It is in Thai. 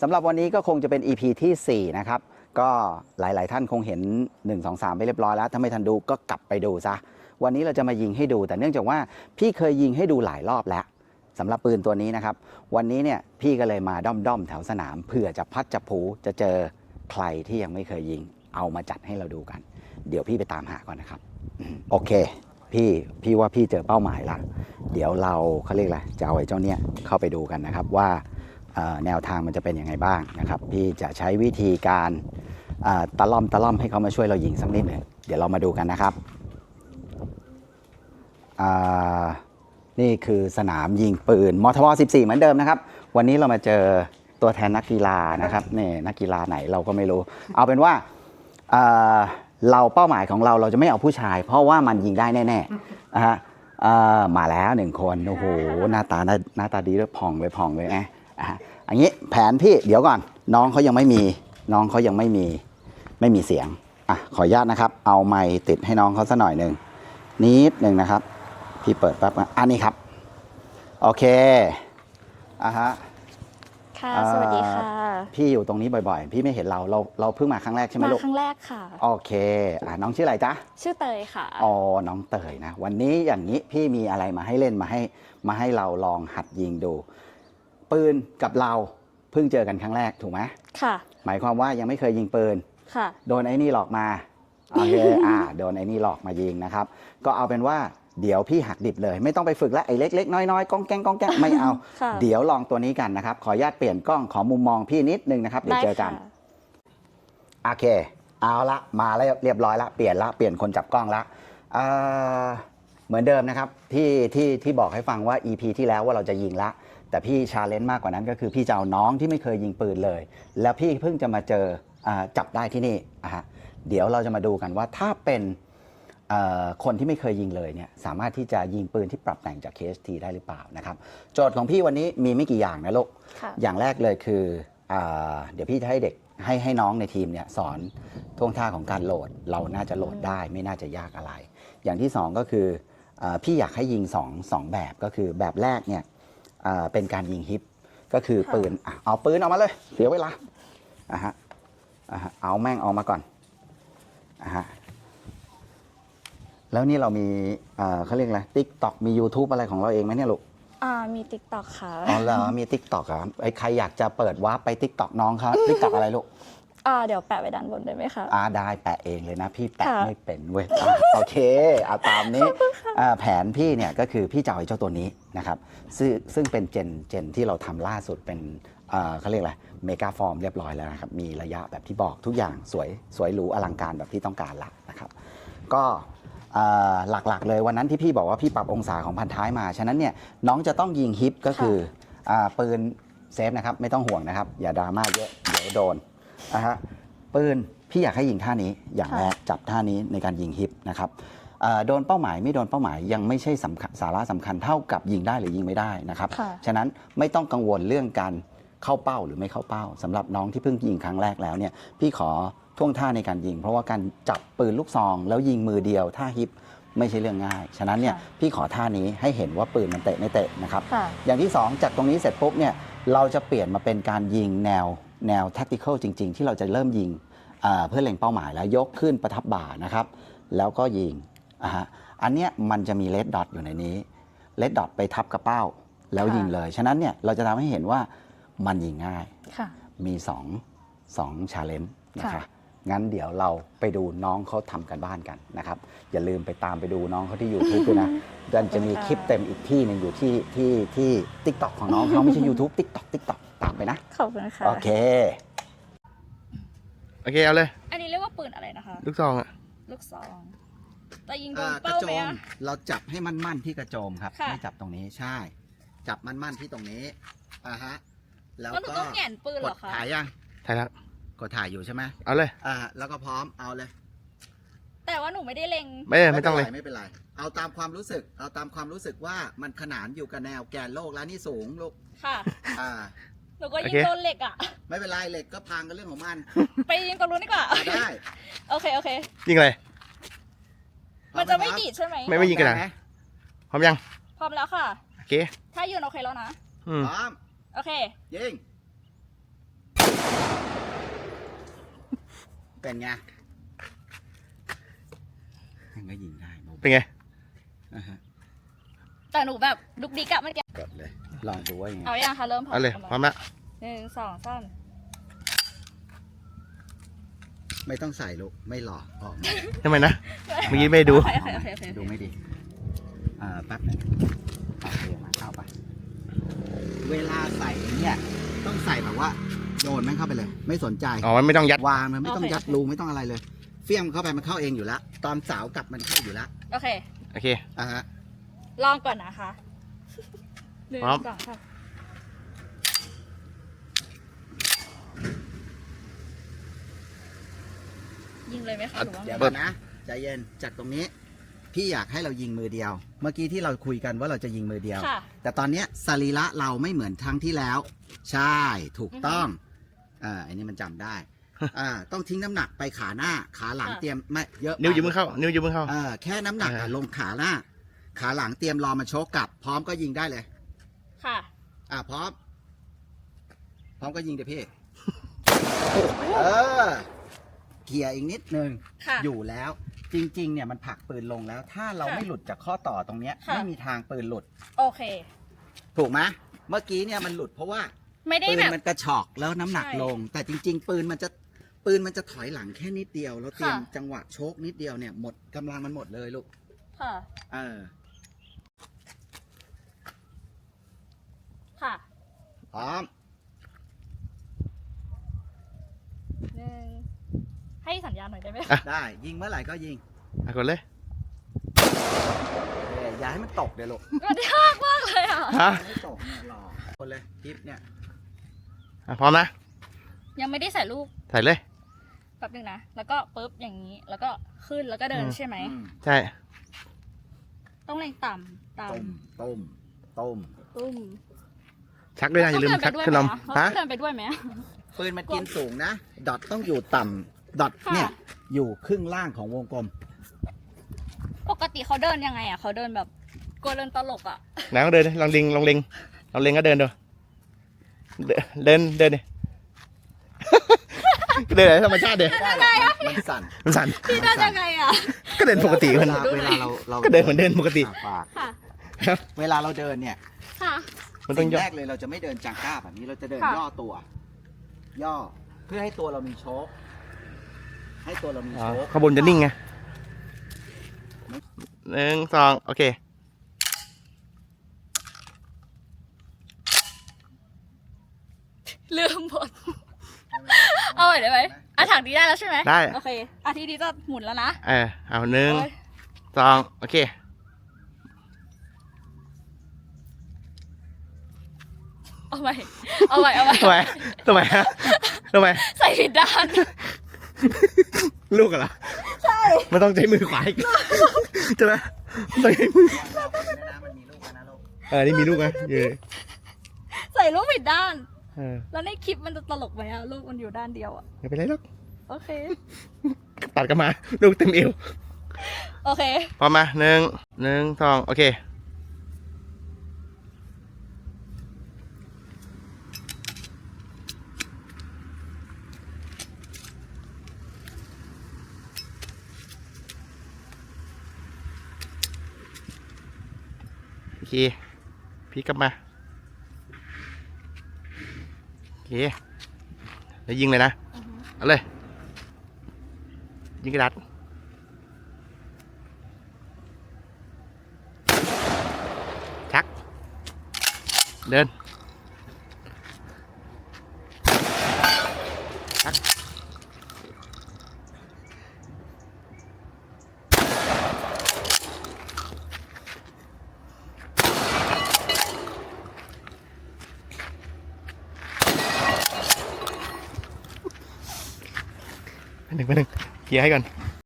สำหรับวันนี้ก็คงจะเป็น EP ที่ 4 นะครับ ก็หลาย ๆ ท่านคงเห็น 1 2 3 ไปเรียบร้อยแล้ว ถ้าไม่ทันดูก็กลับไปดูซะ วันนี้เราจะมายิงให้ดู แต่เนื่องจากว่าพี่เคยยิงให้ดูหลายรอบแล้วสำหรับปืนตัวนี้นะครับ วันนี้เนี่ยพี่ก็เลยมาด้อม ๆ แถวสนามเผื่อจะพัดจะผูจะเจอใครที่ยังไม่เคยยิง เอามาจัดให้เราดูกัน เดี๋ยวพี่ไปตามหาก่อนนะครับ โอเค พี่พี่ว่าพี่เจอเป้าหมายละเดี๋ยวเราเขาเรียกอะไรจะเอาไอ้เจ้าเนี่ยเข้าไปดูกันนะครับว่า แนวทางมันจะเป็นยังไงบ้างนะครับ พี่จะใช้วิธีการตะล่อมตะล่อมให้เขามาช่วยเรายิงสักนิดหนึ่งเดี๋ยวเรามาดูกันนะครับ นี่คือสนามยิงปืนมทบ14 เหมือนเดิมนะครับ วันนี้เรามาเจอตัวแทนนักกีฬานะครับนี่นักกีฬาไหนเราก็ไม่รู้ เอาเป็นว่าเเราเป้าหมายของเราเราจะไม่เอาผู้ชาย เพราะว่ามันยิงได้แน่ๆนะฮะมาแล้วหนึ่งคนโอ้โหหน้าตาหน้าตาดีด้วยผ่องเลยผ่องเลยแอะ อะอันนี้แผนพี่เดี๋ยวก่อน น้องเขายังไม่มี น้องเขายังไม่มีไม่มีเสียงอะขออนุญาตนะครับ เอาไมค์ติดให้น้องเขาสักหน่อยหนึ่งนิดหนึ่งนะครับ พี่เปิดแป๊บนะอันนี้ครับ โอเคอะฮะค่ะอ่าสวัสดีค่ะ พี่อยู่ตรงนี้บ่อยๆ พี่ไม่เห็นเรา เราเราเพิ่งมาครั้งแรกใช่ไหมมาลูกครั้งแรกค่ะ โอเคอะน้องชื่ออะไรจ๊ะ ชื่อเตยค่ะ อ๋อ น้องเตยนะ วันนี้อย่างนี้พี่มีอะไรมาให้เล่นมาให้มาให้เราลองหัดยิงดู ปืนกับเราเพิ่งเจอกันครั้งแรกถูกไหมค่ะ หมายความว่ายังไม่เคยยิงปืน ค่ะ โดนไอ้นี่หลอกมาโอเคอ่าโดนไอ้นี่หลอกมายิงนะครับ ก็เอาเป็นว่าเดี๋ยวพี่หักดิบเลย ไม่ต้องไปฝึกแล้วไอ้เล็กๆน้อยๆก้องแกงก้องแกงไม่เอา ค่ะ เดี๋ยวลองตัวนี้กันนะครับ ขออนุญาตเปลี่ยนกล้องขอมุมมองพี่นิดนึงนะครับเดี๋ยวเจอกันค่ะ โอเค เอาละ มาแล้วเรียบร้อยละ เปลี่ยนละ เปลี่ยนคนจับกล้องละเอ่อเหมือนเดิมนะครับที่ที่ที่บอกให้ฟังว่า EP ที่แล้วว่าเราจะยิงละ แต่พี่ชาเลนจ์มากกว่านั้นก็คือพี่จะเอาน้องที่ไม่เคยยิงปืนเลย แล้วพี่เพิ่งจะมาเจออาจับได้ที่นี่อะฮะเดี๋ยวเราจะมาดูกันว่าถ้าเป็นเอ่อคนที่ไม่เคยยิงเลยเนี่ยสามารถที่จะยิงปืนที่ปรับแต่งจาก KST ได้หรือเปล่านะครับโจทย์ของพี่วันนี้มีไม่กี่อย่างนะลูกค่ะอย่างแรกเลยคืออาเดี๋ยวพี่จะให้เด็กให้ให้น้องในทีมเนี่ยสอนท่วงท่าของการโหลด เราน่าจะโหลดได้ไม่น่าจะยากอะไร อย่างที่สองก็คืออาพี่อยากให้ยิงสองสองแบบก็คือแบบแรกเนี่ยอ่า เป็นการยิงฮิปก็คือค่ะปืนอะเอาปืนออกมาเลย เสียเวลาอะฮะอะฮะเอาแม่งออกมาก่อนอะฮะแล้วนี่เรามีอ่าเขาเรียกอะไรติ๊กต็อกมี YouTube อะไรของเราเองไหมเนี่ยลูกอ่ามีติ๊กต็อกค่ะอ๋อเหรอมีติ๊กต็อกอะไอ้ใครอยากจะเปิดวาร์ปไปติ๊กต็อกน้องเขาติ๊กต็อกอะไรลูกอ่าเดี๋ยวแปะไว้ด้านบนได้ไหมคะอ่าได้แปะเองเลยนะ พี่แปะค่ะไม่เป็นเว้ยอะโอเคเอาตามนี้อ่าแผนพี่เนี่ยก็คือพี่จะเอาไอ้เจ้าตัวนี้ นะครับซึ่งซึ่งเป็นเจนเจนที่เราทำล่าสุดเป็นอ่าเขาเรียกอะไรเมกาฟอร์มเรียบร้อยแล้วนะครับ มีระยะแบบที่บอกทุกอย่างสวยสวยหรูอลังการแบบที่ต้องการละนะครับ ก็อ่าหลักๆเลยวันนั้นที่พี่บอกว่าพี่ปรับองศาของพันท้ายมา ฉะนั้นเนี่ยน้องจะต้องยิงฮิปก็คืออาปืนเซฟนะครับไม่ต้องห่วงนะครับ อย่าดราม่าเยอะเดี๋ยวโดนนะฮะปืนพี่อยากให้ยิงท่านี้อย่างค่ะ แรกจับท่านี้ในการยิงฮิปนะครับอ่า โดนเป้าหมายไม่โดนเป้าหมายยังไม่ใช่สำคัญสาระสำคัญเท่ากับยิงได้หรือยิงไม่ได้นะครับค่ะฉะนั้นไม่ต้องกังวลเรื่องการเข้าเป้าหรือไม่เข้าเป้าสำหรับน้องที่เพิ่งยิงครั้งแรกแล้วเนี่ยพี่ขอท่วงท่าในการยิง เพราะว่าการจับปืนลูกซอง แล้วยิงมือเดียวท่าฮิปไม่ใช่เรื่องง่าย ฉะนั้นเนี่ยค่ะพี่ขอท่านี้ให้เห็นว่าปืนมันเตะไม่เตะนะครับค่ะอย่างที่ 2 จากตรงนี้เสร็จปุ๊บเนี่ยเราจะเปลี่ยนมาเป็นการยิงแนวแนว tactical จริง ๆ ที่เราจะเริ่มยิงอ่าเพื่อเล็งเป้าหมายแล้วยกขึ้นประทับบ่านะครับ แล้วก็ยิง อะฮะอันเนี้ยมันจะมีเลดดอทอยู่ในนี้เลดดอทไปทับกระเป้า แล้วค่ะ ยิงเลย ฉะนั้นเนี่ยเราจะทำให้เห็นว่ามันยิงง่าย ค่ะ มี2 2ชาเลนจ์นะคะ ค่ะ งั้นเดี๋ยวเราไปดูน้องเขาทำกันบ้านกันนะครับ อย่าลืมไปตามไปดูน้องเขาที่ YouTube ด้วยนะมันจะมีคลิปเต็มอีกที่หนึ่งอยู่ที่ที่ที่ TikTok ของน้องเขาไม่ใช่ YouTube TikTok TikTok ตามไปนะ ขอบคุณค่ะ โอเค โอเค เอาเลย อันนี้เรียกว่าปืนอะไรนะคะ ลูกซองอะลูกซอง แต่ยิงโดนอ่ากระเป้าโจไหมมอะ เราจับให้มั่นมั่นๆที่กระโจมครับค่ะ ไม่จับตรงนี้ใช่ จับมั่นมั่นๆที่ตรงนี้อ่าฮะแล้วแล้วหนูก็ต้องแหงนปืนกเหรดอคะถ่ายยังใช่แล้วกดถ่ายอยู่ใช่ไหมเอาเลย อ่าแล้วก็พร้อมเอาเลยแต่ว่าหนูไม่ได้เล็ง ไม่ไม่ต้องเลยไม่เป็นไร เอาตามความรู้สึก เอาตามความรู้สึกว่ามันขนานอยู่กับแนวแกนโลกแล้วนี่สูงลูกค่ะ อ่า หนูก็ยิโองเค โดนเหล็กอะไม่เป็นไรเหล็กก็พังกันเรื่องของมันไปยิงตรงนู้นดีกว่า อ่าได้ โอเค โอเค ยิงเลย มันจะไม่ดีดใช่ไหมไม่ไม่ยิงกระดาษพร้อมยัง พร้อมแล้วค่ะ โอเค ถ้ายืนโอเคแล้วนะ อืพร้อมโอเค ยิง เป็นไงมันก็ยิงได้เป็นไงแต่หนูแบบลุกดีกอะเมันแกี้กดเลย ลองดูว่ายังไงเอาอย่างค่ะเริ่มพร้อมเอาเลย พร้อมละหนึ่งสองสาน ไม่ต้องใส่ลูก ไม่หลอกออกมาทำไมนะ เมื่อกี้ไม่ดู โอเคโอเคโอเคโอเคดูไม่ดีอ่าแป๊บหนึงเอาเรียมาเข้าไป เวลาใส่เนี่ยต้องใส่แบบว่าโยนแม่งเข้าไปเลย ไม่สนใจ อ๋อ มันไม่ต้องยัด วางมันไม่ต้องยัดรูไม่ต้องอะไรเลย เฟี้ยงเข้าไปมันเข้าเองอยู่แล้ว ตอนสาวกลับมันเข้าอยู่แล้วโอเค โอเค อ่าฮะ ลองก่อนนะคะหนึ่งพร้อมสองสาม ยิงเลยไหมคะหรือว่าเดี๋ยวไงก่อนนะใจเย็นจากตรงนี้ พี่อยากให้เรายิงมือเดียว เมื่อกี้ที่เราคุยกันว่าเราจะยิงมือเดียว ค่ะ แต่ตอนเนี้ยสรีระเราไม่เหมือนครั้งที่แล้ว ใช่ถูกต้องอ่าอันนี้มันจำได้อ่าต้องทิ้งน้ำหนักไปขาหน้าขาหลังค่ะ เตรียมไม่เยอะนิ้วอยืมมือเข้า นิ้วอยืมมือเข้า เออแค่น้ำหนักอะอ่าลงขาหน้า ขาหลังเตรียมรอมาโชกกลับ พร้อมก็ยิงได้เลย ค่ะ อ่าพร้อม พร้อมก็ยิงเดี๋ยวพี่ เออ เขี่ยอีกนิดนึงค่ะ อยู่แล้วจริงๆเนี่ยมันผลักปืนลงแล้ว ถ้าเราค่ะไม่หลุดจากข้อต่อตรงเนี้ยค่ะ ไม่มีทางปืนหลุด โอเค ถูกไหมเมื่อกี้เนี่ยมันหลุดเพราะว่าไม่ได้ปืนแบบ มันกระชอกแล้วน้ำหนักใช่ลง แต่จริง ๆ ปืนมันจะปืนมันจะถอยหลังแค่นิดเดียว แล้วเตรียมค่ะ จังหวะโชกนิดเดียวเนี่ยหมดกำลังมันหมดเลยลูกค่ะ เออค่ะพร้อมหนึ่ง ให้สัญญาณหน่อยได้ไหมอะได้ยิงเมื่อไหร่ก็ยิงอะกดเลยเอ้ยอย่าให้มันตกเดี๋ยวลูกมันยากมากเลยอะ ฮะอย่าให้มันตกเนี่ยรอคนเลยทิปเนี่ยอะพร้อมนะยังไม่ได้ใส่ลูกใส่เลย แป๊บนึงนะ แล้วก็ปุ๊บอย่างนี้ แล้วก็ขึ้นแล้วก็เดินอืม ใช่ไหม อืมใช่ ต้องเล็งต่ำต่ต้มต้มต้มำตุ้มชักด้วยนะอย่าลืมต้องชัเดิกนไปด้วยขึ้นไหลมมอะฮะต้องเดินไปด้วยไหมอะปืนมันกินสูงนะ ดอทต้องอยู่ต่ำ ดอทค่ะเนี่ยอยู่ครึ่งล่างของวงกลม ปกติเขาเดินยังไงอะเขาเดินแบบกลัวเดินตลกอะไหนลองเดินดิลองเล็งลองเล็งลองเล็งก็เดินดูเดินเดินเดินดิ เดินแบบธรรมชาติเดินมันสั่นมันสั่นพี่เดินยังไงอะ ก็เดินปกติเวมันลาเวลาเราเราก็เดินเหมือนเดินปกติ อะฝากค่ะ ครับ เวลาเราเดินเนี่ยค่ะ มันต้องสิ่งย่อ แรกเลยเราจะไม่เดินจังก้าแบบนี้เราจะเดินค่ะ ย่อตัว ย่อเพื่อให้ตัวเรามีโชค ให้ตัวเรามีอ๋อโชคข้างบนจะนิ่งไงหนึ่งสองโอเค ลืมหมด เอาใหม่ได้ไหมอะถังนี้ได้แล้วใช่ไหมได้ โอเคอะทีนี้จะหมุนแล้วนะเออเอาหนึ่งโอ้ยสองโอเค เอาใหม่เอาใหม่เอาใหม่ทำไมทำไมฮะทำไม ใส่ผิดด้าน ลูกเหรอ ใช่มันต้องใช้มือขวาอีกใช่ไหมต้องใช้มือมันมีลูกแล้วนะลูกเออนี่มีลูกไหมเออใส่ลูกผิดด้าน เออแล้วในคลิปมันจะตลกไหมอะลูกมันอยู่ด้านเดียวอะไม่เป็นไรหรอกโอเค ตัดกันมา ลูกเต็มเอวโอเค พร้อมมาหนึ่งหนึ่งสองโอเค เคพี่กลับมาโอเคแล้วยิงเลยนะเอาเลย ยิงกระดาษชัก เดิน ชัก หนึ่งไปหนึ่ง เคลียร์ให้ก่อน